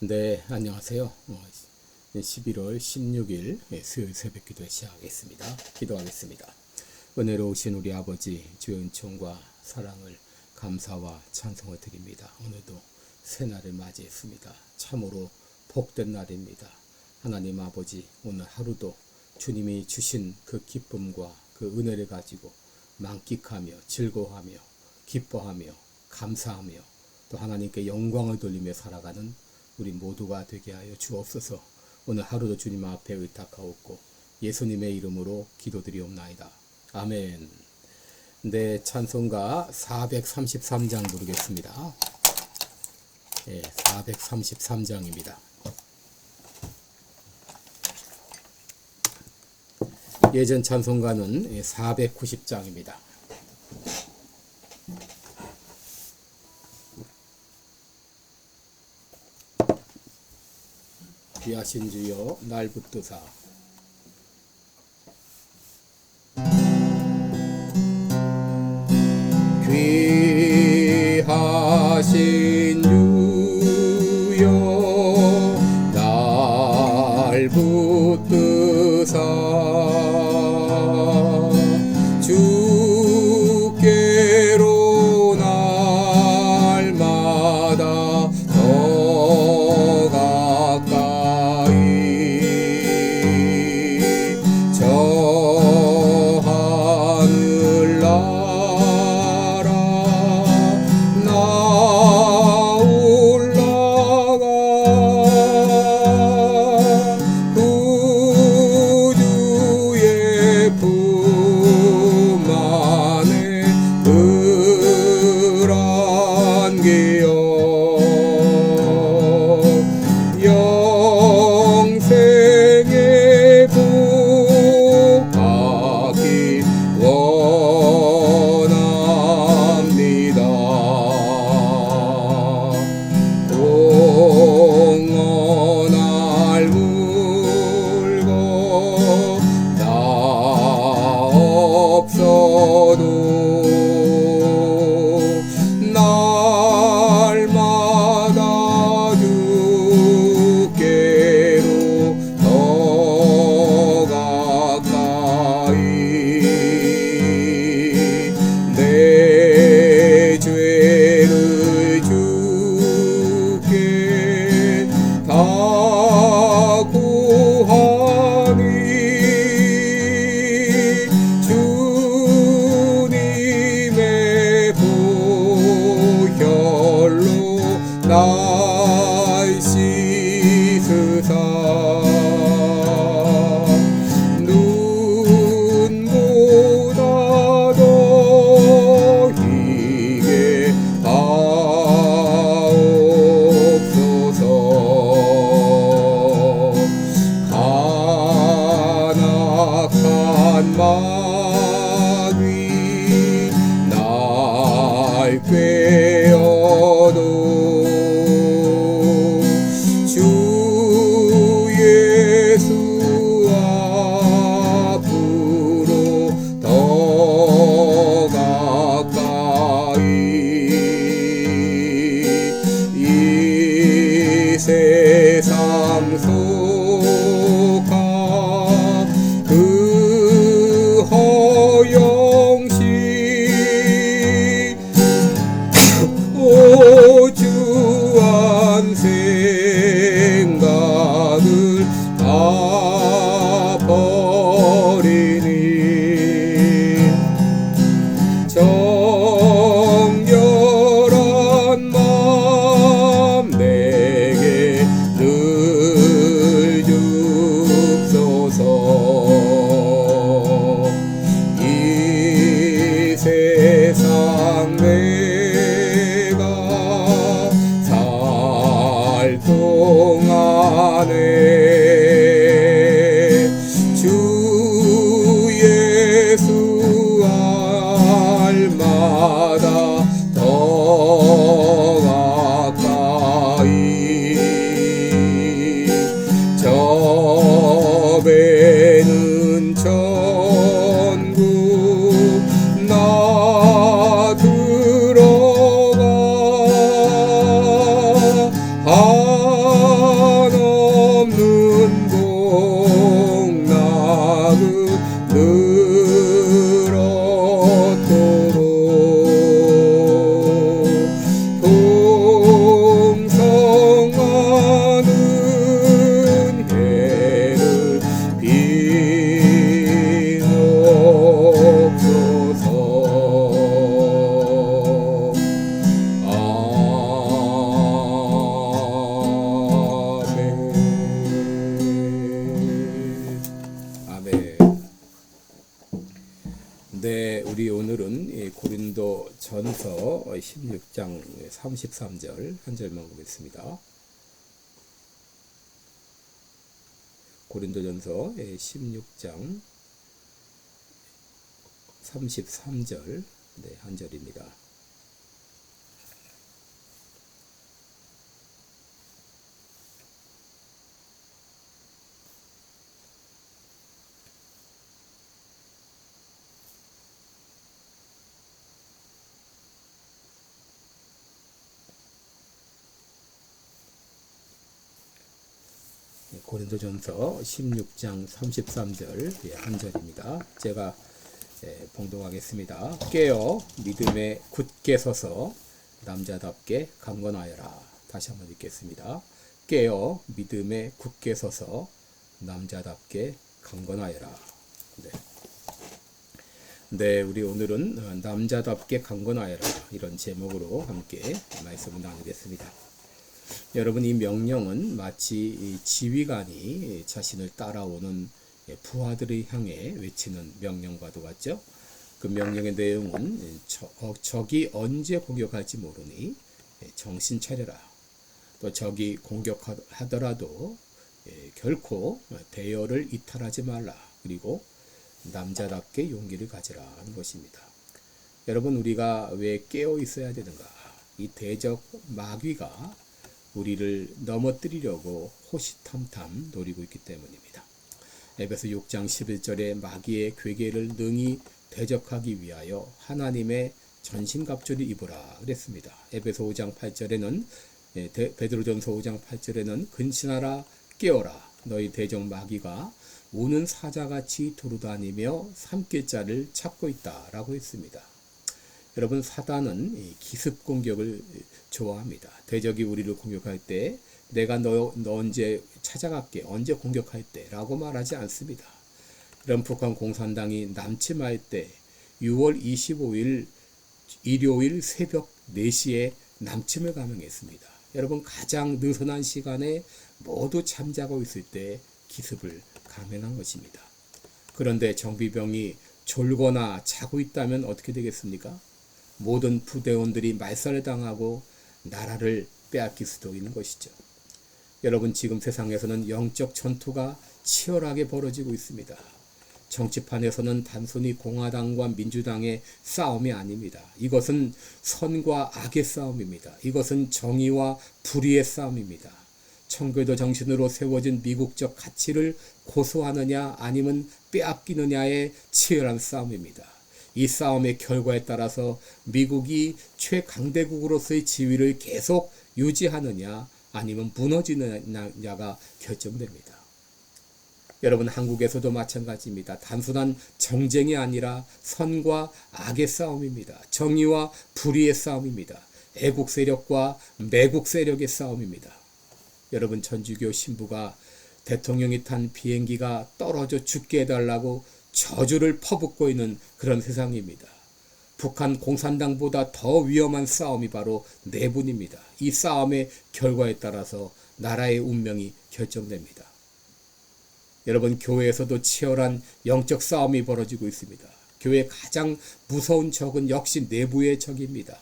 네, 안녕하세요. 11월 16일 수요일 새벽 기도에 시작하겠습니다. 기도하겠습니다. 은혜로우신 우리 아버지 주의 은총과 사랑을 감사와 찬송을 드립니다. 오늘도 새날을 맞이했습니다. 참으로 복된 날입니다. 하나님 아버지 오늘 하루도 주님이 주신 그 기쁨과 그 은혜를 가지고 만끽하며 즐거워하며 기뻐하며 감사하며 또 하나님께 영광을 돌리며 살아가는 우리 모두가 되게 하여 주옵소서. 오늘 하루도 주님 앞에 의탁하옵고 예수님의 이름으로 기도드리옵나이다. 아멘. 네, 찬송가 433장 부르겠습니다. 예, 433장입니다. 예전 찬송가는 490장입니다. 귀하신 주여 날 붙드사. 귀하신 세상 전서 16장 33절 한 절만 보겠습니다. 고린도 전서 16장 33절 네, 한 절입니다. 고린도전서 16장 33절 예, 한 절입니다. 제가 예, 봉독하겠습니다. 깨어 믿음에 굳게 서서 남자답게 강건하여라. 다시 한번 읽겠습니다. 깨어 믿음에 굳게 서서 남자답게 강건하여라. 네. 네, 우리 오늘은 어, 남자답게 강건하여라 이런 제목으로 함께 말씀을 나누겠습니다. 여러분 이 명령은 마치 이 지휘관이 자신을 따라오는 부하들을 향해 외치는 명령과도 같죠. 그 명령의 내용은 저, 어, 적이 언제 공격할지 모르니 정신 차려라. 또 적이 공격하더라도 예, 결코 대열을 이탈하지 말라. 그리고 남자답게 용기를 가지라 하는 것입니다. 여러분 우리가 왜 깨어 있어야 되는가? 이 대적 마귀가 우리를 넘어뜨리려고 호시탐탐 노리고 있기 때문입니다. 에베소 6장 11절에 마귀의 괴계를 능히 대적하기 위하여 하나님의 전신갑주를 입으라 그랬습니다. 에베소 5장 8절에는 예, 베드로전서 5장 8절에는 근신하라 깨어라 너희 대적 마귀가 우는 사자같이 두루다니며 삼킬 자를 찾고 있다라고 했습니다. 여러분 사단은 기습 공격을 좋아합니다. 대적이 우리를 공격할 때 내가 너, 너 언제 찾아갈게 언제 공격할 때라고 말하지 않습니다. 이런 북한 공산당이 남침할 때 6월 25일 일요일 새벽 4시에 남침을 감행했습니다. 여러분 가장 느슨한 시간에 모두 잠자고 있을 때 기습을 감행한 것입니다. 그런데 정비병이 졸거나 자고 있다면 어떻게 되겠습니까? 모든 부대원들이 말살을 당하고 나라를 빼앗길 수도 있는 것이죠. 여러분 지금 세상에서는 영적 전투가 치열하게 벌어지고 있습니다. 정치판에서는 단순히 공화당과 민주당의 싸움이 아닙니다. 이것은 선과 악의 싸움입니다. 이것은 정의와 불의의 싸움입니다. 청교도 정신으로 세워진 미국적 가치를 고수하느냐 아니면 빼앗기느냐의 치열한 싸움입니다. 이 싸움의 결과에 따라서 미국이 최강대국으로서의 지위를 계속 유지하느냐 아니면 무너지느냐가 결정됩니다. 여러분 한국에서도 마찬가지입니다. 단순한 정쟁이 아니라 선과 악의 싸움입니다. 정의와 불의의 싸움입니다. 애국 세력과 매국 세력의 싸움입니다. 여러분 천주교 신부가 대통령이 탄 비행기가 떨어져 죽게 해달라고 저주를 퍼붓고 있는 그런 세상입니다. 북한 공산당보다 더 위험한 싸움이 바로 내분입니다. 이 싸움의 결과에 따라서 나라의 운명이 결정됩니다. 여러분 교회에서도 치열한 영적 싸움이 벌어지고 있습니다. 교회 가장 무서운 적은 역시 내부의 적입니다.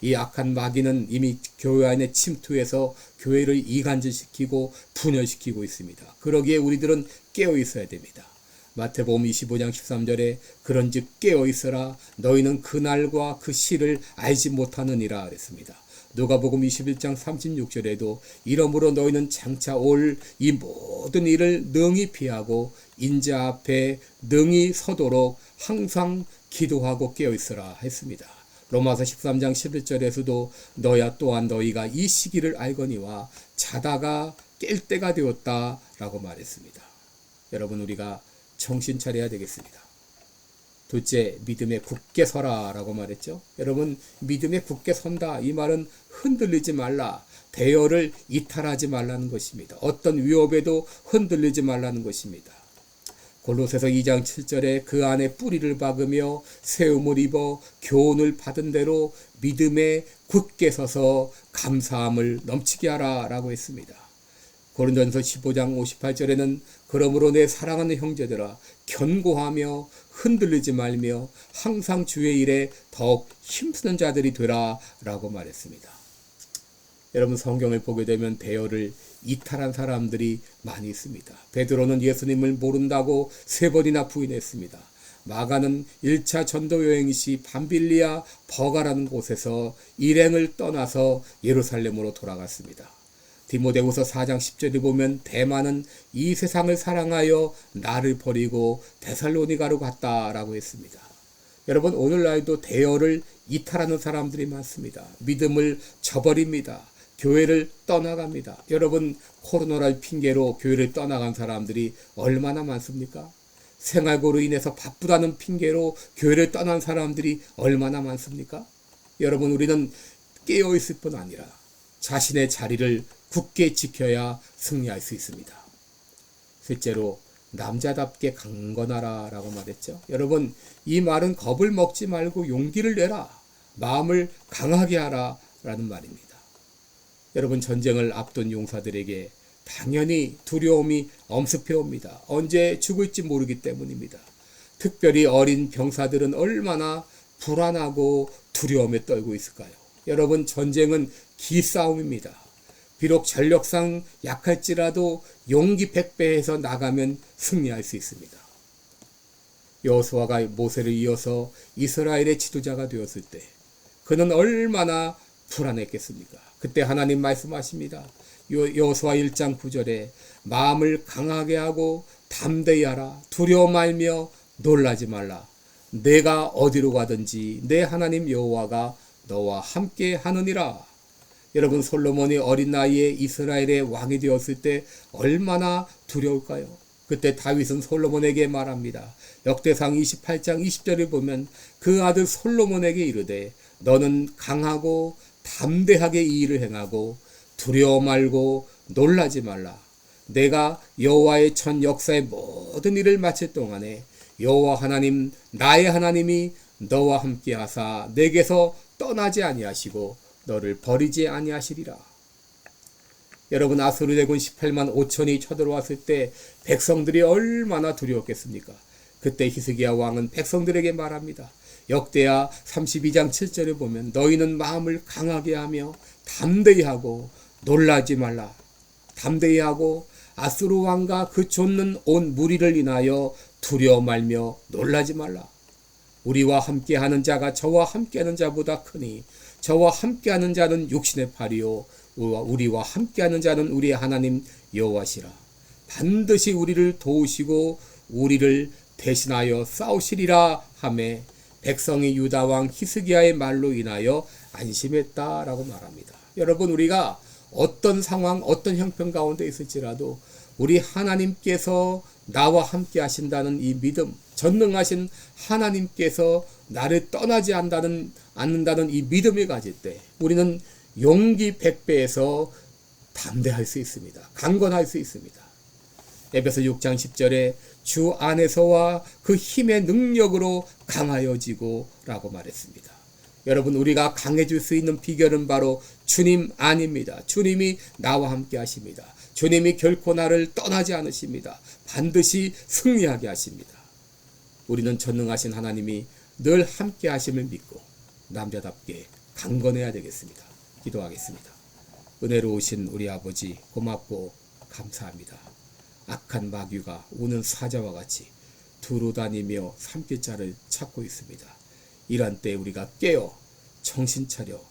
이 악한 마귀는 이미 교회 안에 침투해서 교회를 이간질시키고 분열시키고 있습니다. 그러기에 우리들은 깨어 있어야 됩니다. 마태복음 25장 13절에 그런즉 깨어 있어라 너희는 그 날과 그 시를 알지 못하느니라 그랬습니다. 누가복음 21장 36절에도 이러므로 너희는 장차 올 이 모든 일을 능히 피하고 인자 앞에 능히 서도록 항상 기도하고 깨어 있어라 했습니다. 로마서 13장 11절에서도 너야 또한 너희가 이 시기를 알거니와 자다가 깰 때가 되었다라고 말했습니다. 여러분 우리가 정신 차려야 되겠습니다. 둘째, 믿음에 굳게 서라 라고 말했죠. 여러분, 믿음에 굳게 선다. 이 말은 흔들리지 말라. 대열을 이탈하지 말라는 것입니다. 어떤 위협에도 흔들리지 말라는 것입니다. 골로새서 2장 7절에 그 안에 뿌리를 박으며 세움을 입어 교훈을 받은 대로 믿음에 굳게 서서 감사함을 넘치게 하라라고 했습니다. 고린전서 15장 58절에는 그러므로 내 사랑하는 형제들아 견고하며 흔들리지 말며 항상 주의 일에 더욱 힘쓰는 자들이 되라라고 말했습니다. 여러분 성경을 보게 되면 대여를 이탈한 사람들이 많이 있습니다. 베드로는 예수님을 모른다고 세 번이나 부인했습니다. 마가는 1차 전도 여행 시 밤빌리아 버가라는 곳에서 일행을 떠나서 예루살렘으로 돌아갔습니다. 디모데후서 4장 10절에 보면 대만은 이 세상을 사랑하여 나를 버리고 데살로니가로 갔다라고 했습니다. 여러분 오늘날도 대여를 이탈하는 사람들이 많습니다. 믿음을 저버립니다. 교회를 떠나갑니다. 여러분 코로나를 핑계로 교회를 떠나간 사람들이 얼마나 많습니까? 생활고로 인해서 바쁘다는 핑계로 교회를 떠난 사람들이 얼마나 많습니까? 여러분 우리는 깨어 있을 뿐 아니라 자신의 자리를 굳게 지켜야 승리할 수 있습니다. 실제로 남자답게 강건하라라고 말했죠. 여러분 이 말은 겁을 먹지 말고 용기를 내라. 마음을 강하게 하라라는 말입니다. 여러분 전쟁을 앞둔 용사들에게 당연히 두려움이 엄습해 옵니다. 언제 죽을지 모르기 때문입니다. 특별히 어린 병사들은 얼마나 불안하고 두려움에 떨고 있을까요? 여러분 전쟁은 기싸움입니다. 비록 전력상 약할지라도 용기 백배해서 나가면 승리할 수 있습니다. 여호수아가 모세를 이어서 이스라엘의 지도자가 되었을 때 그는 얼마나 불안했겠습니까? 그때 하나님 말씀하십니다. 요- 여호수아 1장 9절에 마음을 강하게 하고 담대히 하라 두려워 말며 놀라지 말라 내가 어디로 가든지 내 하나님 여호와가 너와 함께 하느니라 여러분 솔로몬이 어린 나이에 이스라엘의 왕이 되었을 때 얼마나 두려울까요? 그때 다윗은 솔로몬에게 말합니다. 역대상 28장 20절을 보면 그 아들 솔로몬에게 이르되 너는 강하고 담대하게 이 일을 행하고 두려워 말고 놀라지 말라. 내가 여호와의 전 역사의 모든 일을 마칠 동안에 여호와 하나님 나의 하나님이 너와 함께 하사 내게서 떠나지 아니하시고 너를 버리지 아니하시리라. 여러분 아수르 대군 18만 5천이 쳐들어왔을 때 백성들이 얼마나 두려웠겠습니까? 그때 히스기야 왕은 백성들에게 말합니다. 역대하 32장 7절에 보면 너희는 마음을 강하게 하며 담대히 하고 놀라지 말라. 담대히 하고 아수르 왕과 그 쫓는 온 무리를 인하여 두려워 말며 놀라지 말라. 우리와 함께하는 자가 저와 함께하는 자보다 크니 저와 함께하는 자는 육신의 팔이요 우리와- 함께하는 자는 우리의 하나님 여호와시라 반드시 우리를 도우시고 우리를 대신하여 싸우시리라 하매 백성이 유다 왕 히스기야의 말로 인하여 안심했다라고 말합니다. 여러분 우리가 어떤 상황 어떤 형편 가운데 있을지라도 우리 하나님께서 나와 함께 하신다는 이 믿음, 전능하신 하나님께서 나를 떠나지 않는다는, 않는다는 이 믿음을 가질 때 우리는 용기 백배에서 담대할 수 있습니다. 강건할 수 있습니다. 에베소 6장 10절에 주 안에서와 그 힘의 능력으로 강하여지고 라고 말했습니다. 여러분 우리가 강해질 수 있는 비결은 바로 주님 아닙니다. 주님이 나와 함께 하십니다. 주님이 결코 나를 떠나지 않으십니다. 반드시 승리하게 하십니다. 우리는 전능하신 하나님이 늘 함께 하심을 믿고 남자답게 강건해야 되겠습니다. 기도하겠습니다. 은혜로우신 우리 아버지 고맙고 감사합니다. 악한 마귀가 우는 사자와 같이 두루 다니며 삼킬 자를 찾고 있습니다. 이런 때 우리가 깨어 정신 차려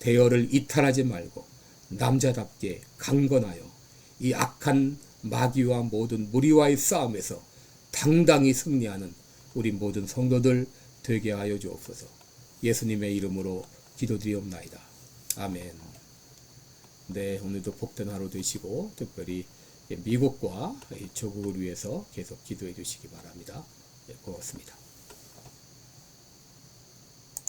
대열을 이탈하지 말고 남자답게 강건하여 이 악한 마귀와 모든 무리와의 싸움에서 당당히 승리하는 우리 모든 성도들 되게 하여 주옵소서. 예수님의 이름으로 기도드리옵나이다. 아멘. 네, 오늘도 복된 하루 되시고 특별히 미국과 조국을 위해서 계속 기도해 주시기 바랍니다. 네, 고맙습니다.